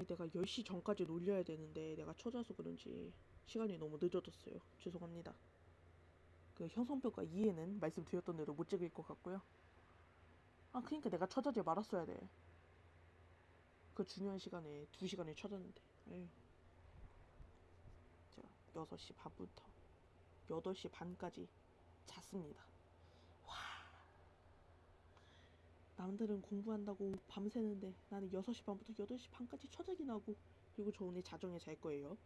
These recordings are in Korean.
아니 내가 10시 전까지 놀려야 되는데 내가 처자서 그런지 시간이 너무 늦어졌어요. 죄송합니다. 그 형성평가 2에는 말씀드렸던 대로 못 찍을 것 같고요. 아 그러니까 내가 처자지 말았어야 돼. 그 중요한 시간에 2시간을 쳐졌는데 에휴. 제가 6시 반부터 8시 반까지 잤습니다. 와. 남들은 공부한다고 밤새는데 나는 6시 반부터 8시 반까지 처자기 나고 그리고 저 오늘 자정에 잘 거예요.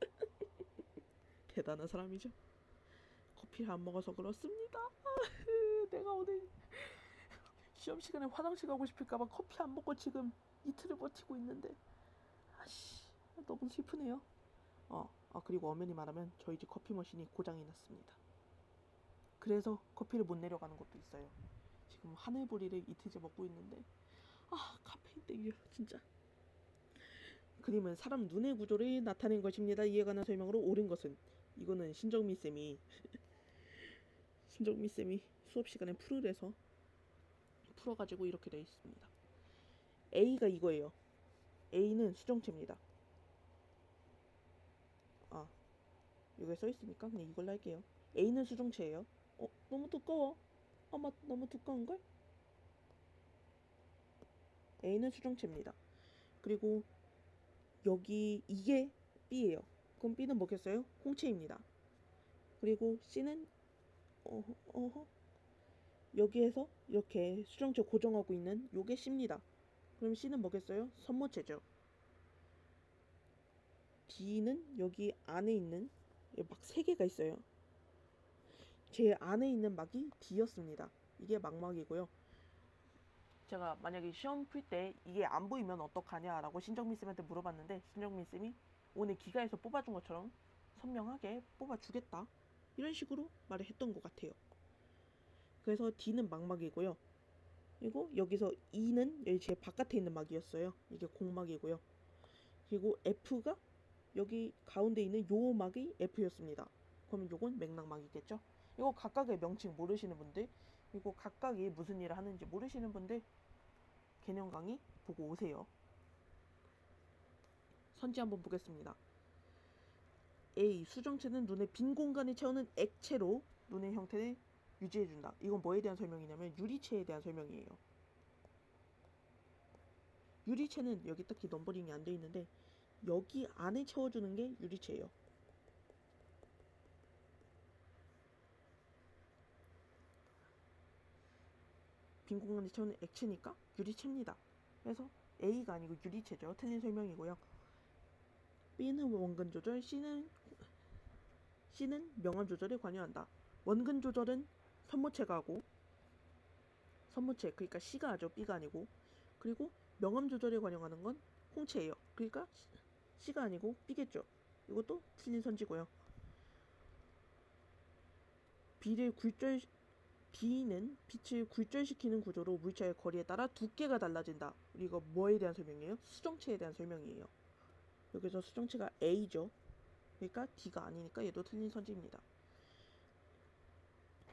대단한 사람이죠. 커피를 안 먹어서 그렇습니다. 내가 오늘 시험 시간에 화장실 가고 싶을까봐 커피 안 먹고 지금 이틀을 버티고 있는데 아씨 너무 슬프네요. 어, 아 그리고 엄연히 말하면 저희 집 커피 머신이 고장이 났습니다. 그래서 커피를 못 내려가는 것도 있어요. 지금 하늘보리를 이틀째 먹고 있는데 아 카페인 땡겨 진짜. 그림은 사람 눈의 구조를 나타낸 것입니다. 이에 관한 설명으로 옳은 것은 이거는 신정미 쌤이 신정미 쌤이 수업 시간에 풀을 해서 풀어가지고 이렇게 되어 있습니다. A가 이거예요. A는 수정체입니다. 아 여기에 써 있으니까 그냥 이걸로 할게요. A는 수정체예요. 어 너무 두꺼워. 아마 너무 두꺼운 걸? A는 수정체입니다. 그리고 여기 이게 B예요. 그럼 B는 뭐겠어요? 홍채입니다. 그리고 C는 어허 어허 여기에서 이렇게 수정체 고정하고 있는 요게 C입니다. 그럼 C는 뭐겠어요? 선모체죠. D는 여기 안에 있는 막 세 개가 있어요. 제 안에 있는 막이 D였습니다. 이게 망막이고요. 제가 만약에 시험 풀 때 이게 안 보이면 어떡하냐라고 신정민 쌤한테 물어봤는데 신정민 쌤이 오늘 기가에서 뽑아준 것처럼 선명하게 뽑아주겠다 이런 식으로 말을 했던 것 같아요. 그래서 D는 망막이고요. 그리고 여기서 E는 여기 제 바깥에 있는 막이었어요. 이게 공막이고요. 그리고 F가 여기 가운데 있는 요 막이 F였습니다. 그러면 요건 맥락막이겠죠? 이거 각각의 명칭 모르시는 분들, 그리고 각각이 무슨 일을 하는지 모르시는 분들 개념 강의 보고 오세요. 선지 한번 보겠습니다. A. 수정체는 눈의 빈 공간을 채우는 액체로 눈의 형태를 유지해준다. 이건 뭐에 대한 설명이냐면 유리체에 대한 설명이에요. 유리체는 여기 딱히 넘버링이 안 돼 있는데 여기 안에 채워주는 게 유리체예요. 빈 공간을 채우는 액체니까 유리체입니다. 그래서 A가 아니고 유리체죠. 틀린 설명이고요. B는 원근 조절, C는 C는 명암 조절에 관여한다. 원근 조절은 선모체가 하고 선모체 그러니까 C가 하죠. B가 아니고 그리고 명암 조절에 관여하는 건 홍채예요. 그러니까 C가 아니고 B겠죠. 이것도 틀린 선지고요. B를 굴절 B는 빛을 굴절시키는 구조로 물체의 거리에 따라 두께가 달라진다. 이거 뭐에 대한 설명이에요? 수정체에 대한 설명이에요. 여기서 수정체가 A죠. 그러니까 D가 아니니까 얘도 틀린 선지입니다.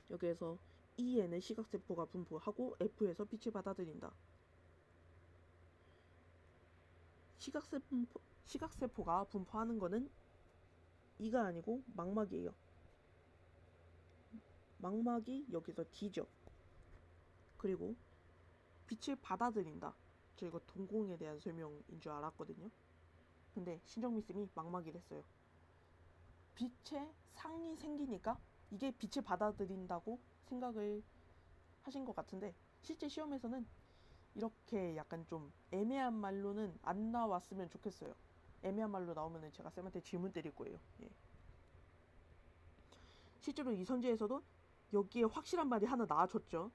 여기에서 E에는 시각세포가 분포하고 F에서 빛을 받아들인다. 시각세포, 시각세포가 분포하는 거는 E가 아니고 망막이에요. 망막이 여기서 D죠. 그리고 빛을 받아들인다. 저 이거 동공에 대한 설명인 줄 알았거든요. 근데 신정미 쌤이 망막이랬어요. 빛의 상이 생기니까 이게 빛을 받아들인다고 생각을 하신 것 같은데 실제 시험에서는 이렇게 약간 좀 애매한 말로는 안 나왔으면 좋겠어요. 애매한 말로 나오면은 제가 쌤한테 질문 드릴 거예요. 예. 실제로 이 선지에서도 여기에 확실한 말이 하나 나와줬죠.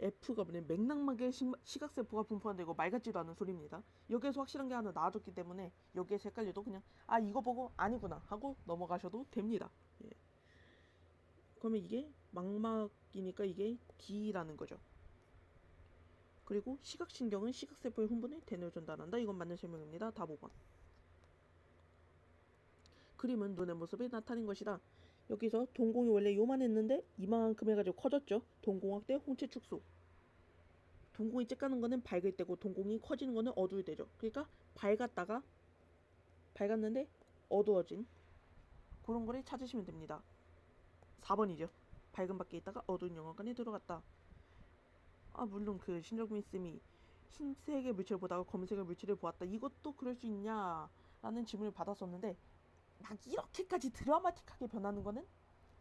F가 뭐냐 맥락막에 시- 시각세포가 분포한다 이거 말 같지도 않은 소리입니다. 여기에서 확실한 게 하나 나와줬기 때문에 여기에서 헷갈려도 그냥 아 이거 보고 아니구나 하고 넘어가셔도 됩니다. 예. 그러면 이게 망막이니까 이게 D라는 거죠. 그리고 시각신경은 시각세포의 흥분을 대뇌로 전달한다. 이건 맞는 설명입니다. 답 5번. 그림은 눈의 모습을 나타낸 것이다. 여기서 동공이 원래 요만했는데 이만큼 해가지고 커졌죠. 동공학대 홍채 축소. 동공이 쬐까는 거는 밝을 때고 동공이 커지는 거는 어두울 때죠. 그러니까 밝았다가 밝았는데 어두워진 그런 거를 찾으시면 됩니다. 4번이죠. 밝은 밖에 있다가 어두운 영화관에 들어갔다. 아 물론 그 신정민 쌤이 흰색의 물체를 보다가 검은색의 물체를 보았다. 이것도 그럴 수 있냐 라는 질문을 받았었는데 막 이렇게까지 드라마틱하게 변하는 거는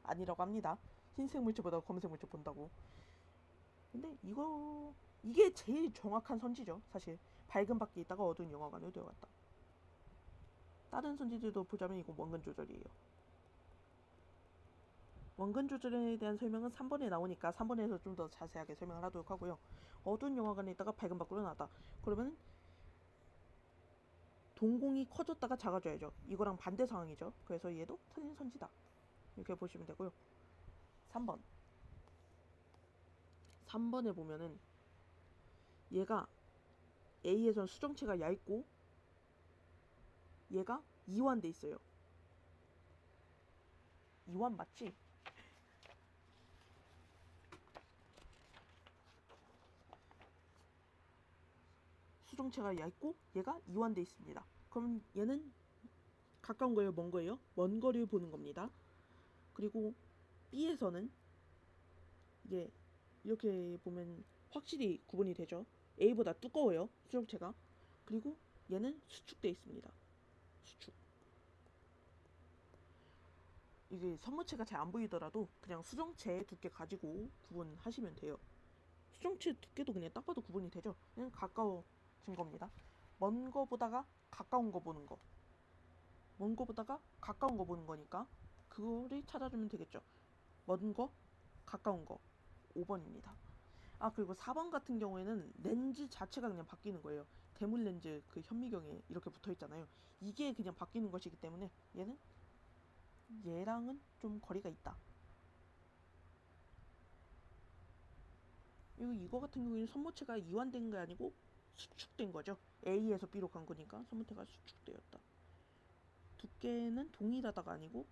아니라고 합니다. 흰색 물체 보다가 검은색 물체 본다고. 근데 이거 이게 제일 정확한 선지죠. 사실 밝은 밖에 있다가 어두운 영화관에 들어갔다. 다른 선지들도 보자면 이거 원근 조절이에요. 원근 조절에 대한 설명은 3번에 나오니까 3번에서 좀 더 자세하게 설명을 하도록 하고요. 어두운 영화관에 있다가 밝은 밖으로 나왔다. 그러면 동공이 커졌다가 작아져야죠. 이거랑 반대 상황이죠. 그래서 얘도 틀린 선지다. 이렇게 보시면 되고요. 3번. 3번에 보면은 얘가 A에선 수정체가 얇고 얘가 이완돼 있어요. 이완 맞지? 수정체가 얇고 얘가 이완돼 있습니다. 그럼 얘는 가까운 거예요, 먼 거예요? 먼 거리를 보는 겁니다. 그리고 B에서는 이게 이렇게 보면 확실히 구분이 되죠. A보다 두꺼워요, 수정체가. 그리고 얘는 수축돼 있습니다. 수축. 이게 선무체가 잘 안 보이더라도 그냥 수정체의 두께 가지고 구분하시면 돼요. 수정체 두께도 그냥 딱 봐도 구분이 되죠. 그냥 가까워 진 겁니다. 먼 거 보다가 가까운 거 보는 거. 먼 거 보다가 가까운 거 보는 거니까 그거를 찾아주면 되겠죠. 먼 거, 가까운 거. 5번입니다. 아 그리고 4번 같은 경우에는 렌즈 자체가 그냥 바뀌는 거예요. 대물 렌즈 그 현미경에 이렇게 붙어 있잖아요. 이게 그냥 바뀌는 것이기 때문에 얘는 얘랑은 좀 거리가 있다. 그리고 이거 같은 경우에는 선모체가 이완된 게 아니고 수축된 거죠. A에서 B로 간 거니까 선모체가 수축되었다. 두께는 동일하다가 아니고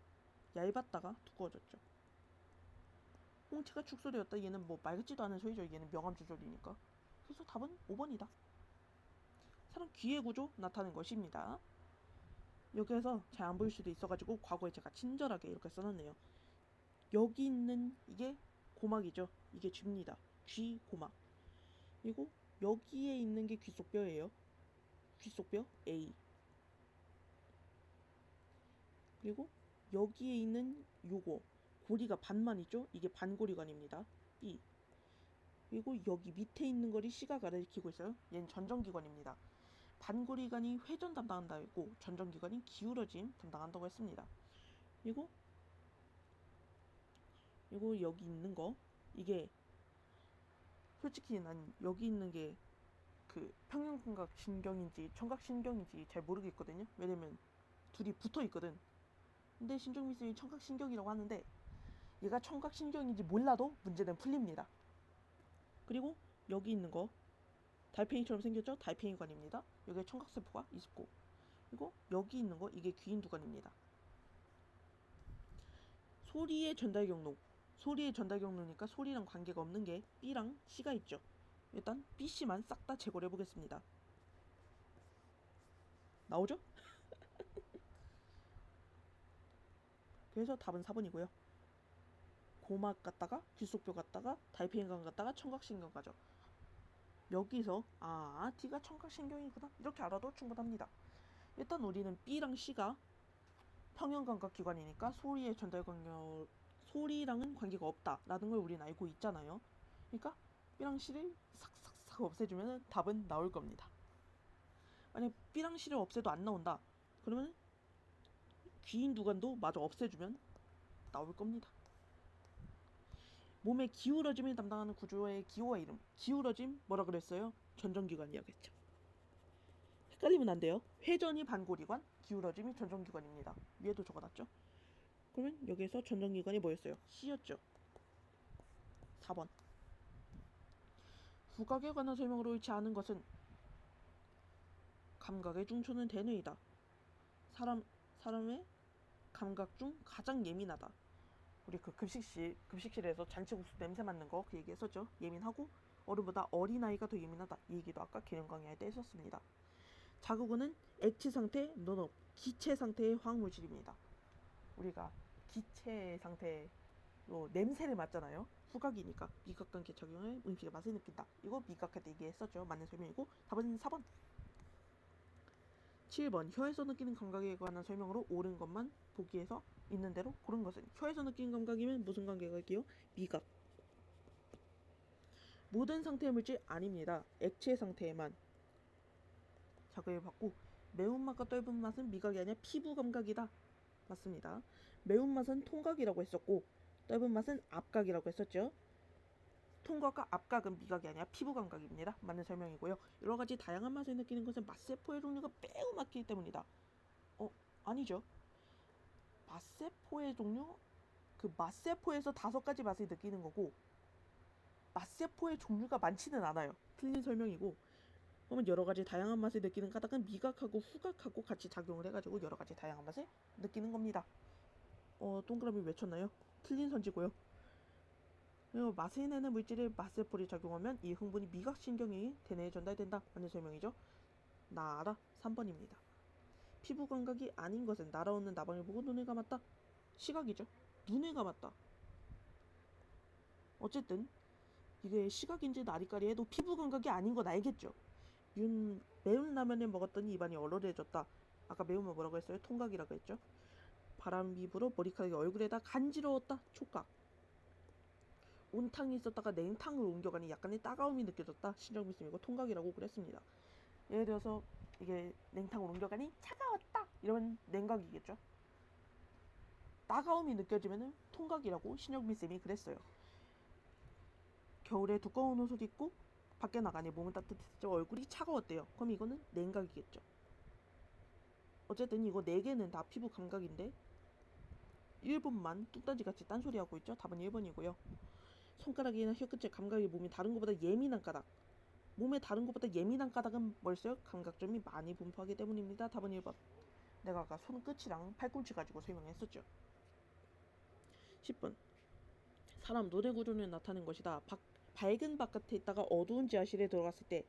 얇았다가 두꺼워졌죠. 홍채가 축소되었다. 얘는 뭐말 같지도 않은 소리죠. 얘는 명암 조절이니까. 그래서 답은 5번이다. 사람 귀의 구조 나타낸 것입니다. 여기에서 잘 안 보일 수도 있어가지고 과거에 제가 친절하게 이렇게 써놨네요. 여기 있는 이게 고막이죠. 이게 쥐입니다. 귀 고막. 그리고 여기에 있는 게 귀속뼈예요. 귀속뼈 A. 그리고 여기에 있는 요거 고리가 반만 있죠? 이게 반고리관입니다. B. 그리고 여기 밑에 있는 거리 C가 가리키고 있어요. 얘는 전정기관입니다. 반고리관이 회전 담당한다 했고 전정기관이 기울어짐 담당한다고 했습니다. 그리고 그리고 여기 있는 거 이게 솔직히 난 여기 있는 게 그 평형감각 신경인지 청각 신경인지 잘 모르겠거든요. 왜냐면 둘이 붙어 있거든. 근데 신정민 쌤이 청각 신경이라고 하는데 얘가 청각 신경인지 몰라도 문제는 풀립니다. 그리고 여기 있는 거 달팽이처럼 생겼죠? 달팽이관입니다. 여기에 청각세포가 있고 그리고 여기 있는 거 이게 귀인 두관입니다. 소리의 전달 경로 소리의 전달 경로니까 소리랑 관계가 없는 게 B랑 C가 있죠. 일단 B, C만 싹 다 제거를 해보겠습니다. 나오죠? 그래서 답은 4번이고요. 고막 갔다가 귀속뼈 갔다가 달팽이관 갔다가 청각신경 가죠. 여기서 아 D가 청각신경이구나 이렇게 알아도 충분합니다. 일단 우리는 B랑 C가 평형감각 기관이니까 소리의 전달 소리랑은 관계가 없다라는 걸 우리는 알고 있잖아요. 그러니까 B랑 C를 싹싹싹 없애주면 답은 나올 겁니다. 만약 B랑 C를 없애도 안 나온다. 그러면 귀인 두관도 마저 없애주면 나올 겁니다. 몸의 기울어짐을 담당하는 구조의 기호와 이름. 기울어짐 뭐라 그랬어요? 전정기관이라고 했죠. 헷갈리면 안 돼요. 회전이 반고리관, 기울어짐이 전정기관입니다. 위에도 적어놨죠. 그러면 여기에서 전정기관이 뭐였어요? C였죠. 4번. 후각에 관한 설명으로 옳지 않은 것은 감각의 중초는 대뇌이다. 사람 사람의 감각 중 가장 예민하다. 우리 그 급식실 급식실에서 잔치국수 냄새 맡는 거 그 얘기했었죠. 예민하고 어른보다 어린 아이가 더 예민하다. 이 얘기도 아까 기능 강의할 때 했었습니다. 자극은 액체 상태, 논업, 기체 상태의 화학 물질입니다. 우리가 기체 상태로 냄새를 맡잖아요. 후각이니까 미각관계 작용을 음식의 맛을 느낀다. 이거 미각할 때 얘기했었죠. 맞는 설명이고 답은 4번. 7번 혀에서 느끼는 감각에 관한 설명으로 옳은 것만 보기에서 있는 대로 고른 것은 혀에서 느끼는 감각이면 무슨 관계가 있게요? 미각. 모든 상태의 물질 아닙니다. 액체 상태에만 자극을 받고 매운맛과 떫은 맛은 미각이 아니라 피부 감각이다. 맞습니다. 매운맛은 통각이라고 했었고 떫은 맛은 압각이라고 했었죠. 통각과 압각은 미각이 아니라 피부 감각입니다. 맞는 설명이고요. 여러 가지 다양한 맛을 느끼는 것은 맛세포의 종류가 매우 많기 때문이다. 어, 아니죠. 맛세포의 종류 그 맛세포에서 다섯 가지 맛을 느끼는 거고 맛세포의 종류가 많지는 않아요. 틀린 설명이고 그러면 여러 가지 다양한 맛을 느끼는 까닭은 미각하고 후각하고 같이 작용을 해가지고 여러 가지 다양한 맛을 느끼는 겁니다. 어 동그라미 외쳤나요? 틀린 선지고요. 그리고 맛을 내는 물질에 맛세포를 작용하면 이 흥분이 미각신경에 대뇌에 전달된다 하는 설명이죠. 나 알아 3번입니다. 피부 감각이 아닌 것은 날아오는 나방을 보고 눈을 감았다. 시각이죠. 눈을 감았다. 어쨌든 이게 시각인지 나리까리 해도 피부 감각이 아닌 건 알겠죠. 윤 매운 라면을 먹었더니 입안이 얼얼해졌다. 아까 매운맛 뭐라고 했어요? 통각이라고 했죠. 바람 입으로 머리카락이 얼굴에다 간지러웠다. 촉각. 온탕이 있었다가 냉탕으로 옮겨가니 약간의 따가움이 느껴졌다. 신정미씀이고 통각이라고 그랬습니다. 예를 들어서 이게 냉탕으로 옮겨가니 차가웠다. 이러면 냉각이겠죠. 따가움이 느껴지면은 통각이라고 신정미 쌤이 그랬어요. 겨울에 두꺼운 옷을 입고 밖에 나가니 몸은 따뜻했죠. 얼굴이 차가웠대요. 그럼 이거는 냉각이겠죠. 어쨌든 이거 네 개는 다 피부 감각인데 1번만 뚝딱지 같이 딴소리 하고 있죠. 답은 1번이고요. 손가락이나 혀끝의 감각이 몸이 다른 것보다 예민한 까닭. 몸에 다른 것보다 예민한 까닭은 뭘까요? 감각점이 많이 분포하기 때문입니다. 답은 1번. 내가 아까 손끝이랑 팔꿈치 가지고 설명했었죠. 10번. 사람 노래 구조를 나타낸 것이다. 박, 밝은 바깥에 있다가 어두운 지하실에 들어갔을 때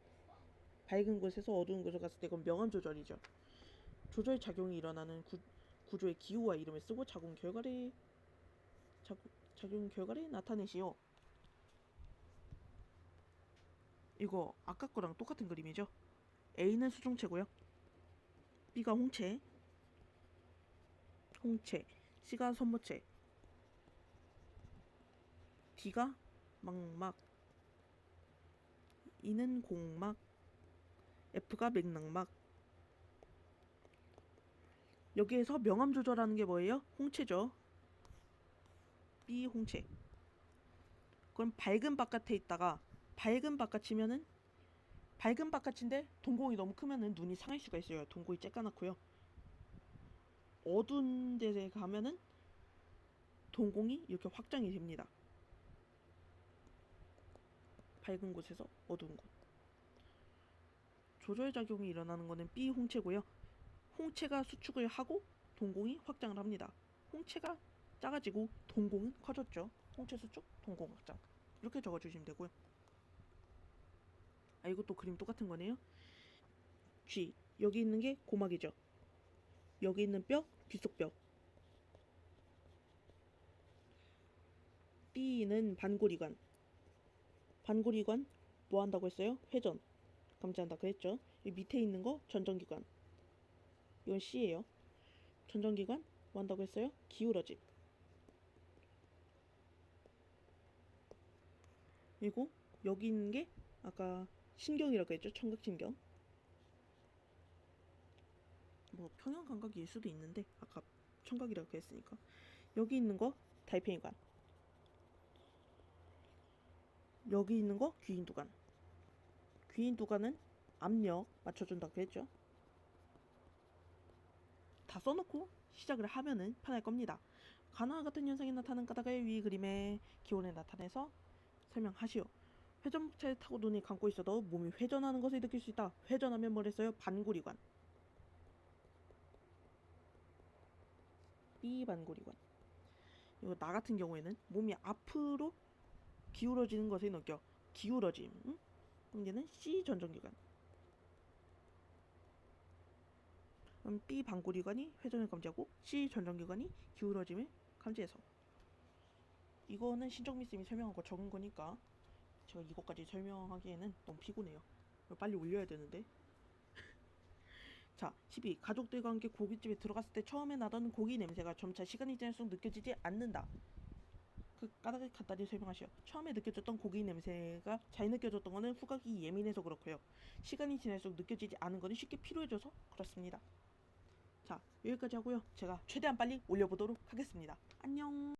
밝은 곳에서 어두운 곳으로 갔을 때 그건 명암 조절이죠. 조절 작용이 일어나는 구, 구조의 기호와 이름을 쓰고 작용 결과를 작, 작용 결과를 나타내시오. 이거 아까 거랑 똑같은 그림이죠. A는 수중체고요. B가 홍채, 홍채, C가 선모채, D가 망막, E는 공막, F가 맥락막. 여기에서 명암 조절하는 게 뭐예요? 홍채죠. B 홍채. 그럼 밝은 바깥에 있다가 밝은 바깥이면은 밝은 바깥인데 동공이 너무 크면은 눈이 상할 수가 있어요. 동공이 쬐까맣고요. 어두운 데에 가면은 동공이 이렇게 확장이 됩니다. 밝은 곳에서 어두운 곳. 조절 작용이 일어나는 거는 B 홍채고요. 홍채가 수축을 하고 동공이 확장을 합니다. 홍채가 작아지고 동공은 커졌죠. 홍채 수축, 동공 확장. 이렇게 적어주시면 되고요. 아 이것도 그림 똑같은 거네요. G 여기 있는 게 고막이죠. 여기 있는 뼈 귓속뼈. B는 반골이관. 반골이관 뭐 한다고 했어요? 회전. 감지한다 그랬죠. 이 밑에 있는 거 전정기관. 이건 C예요. 전정기관 뭐 한다고 했어요? 기울어짐. 그리고 여기 있는 게 아까 신경이라고 했죠. 청각신경. 뭐 평형 감각일 수도 있는데 아까 청각이라고 했으니까 여기 있는 거 달팽이관. 여기 있는 거 귀인두관. 귀인두관은 압력 맞춰준다고 했죠. 다 써놓고 시작을 하면은 편할 겁니다. 가나 같은 현상이 나타나는 까닭을 위 그림의 기원에 나타내서 설명하시오. 회전목차를 타고 눈이 감고 있어도 몸이 회전하는 것을 느낄 수 있다. 회전하면 뭐랬어요? 반고리관. 비반고리관. 이거 나 같은 경우에는 몸이 앞으로 기울어지는 것을 느껴. 기울어짐. 응? 그럼 얘는 C 전정기관. 그럼 B 방고리관이 회전을 감지하고 C 전정기관이 기울어짐을 감지해서 이거는 신정미 쌤이 설명한 거 적은 거니까 제가 이것까지 설명하기에는 너무 피곤해요. 빨리 올려야 되는데. 자, 12. 가족들과 함께 고깃집에 들어갔을 때 처음에 나던 고기 냄새가 점차 시간이 지날수록 느껴지지 않는다. 그 까다리 간단히 설명하시오. 처음에 느껴졌던 고기 냄새가 잘 느껴졌던 거는 후각이 예민해서 그렇고요. 시간이 지날수록 느껴지지 않은 거는 쉽게 피로해져서 그렇습니다. 자, 여기까지 하고요. 제가 최대한 빨리 올려보도록 하겠습니다. 안녕.